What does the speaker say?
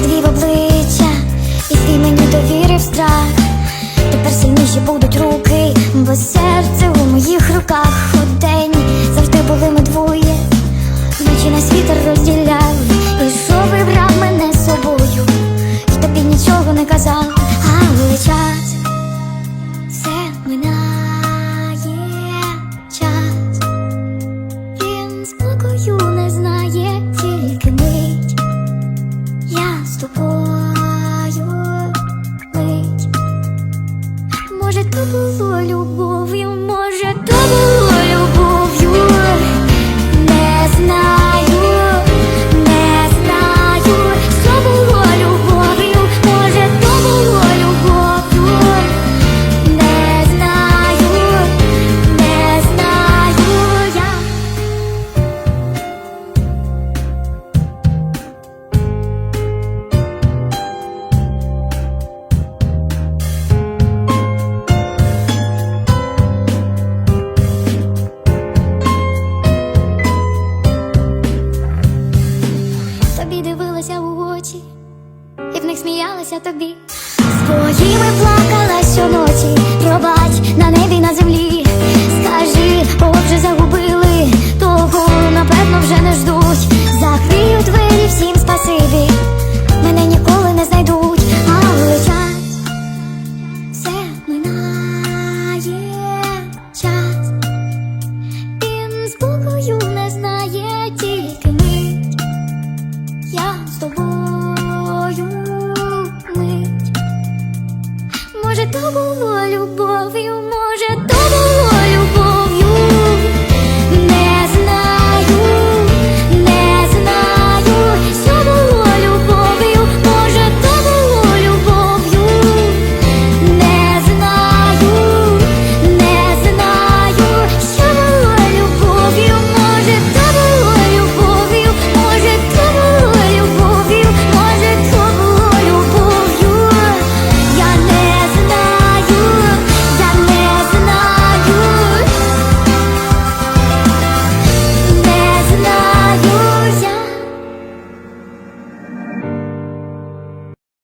підвів обличчя, і свій мені довірив страх. Тепер сильніші будуть руки, бо серце у моїх руках Удень Tudo olho, bovo e um і в них сміялася тобі. Своїми плакала щоночі, пробач на небі, на землі. Скажи, вже загубили, того напевно вже не ждуть. Закрию двері всім спасибі, мене ніколи не знайдуть, але час все минає час. Він спокою не знає тільки мить. Я з тобою Tá toma com um olho bobo e um é projetor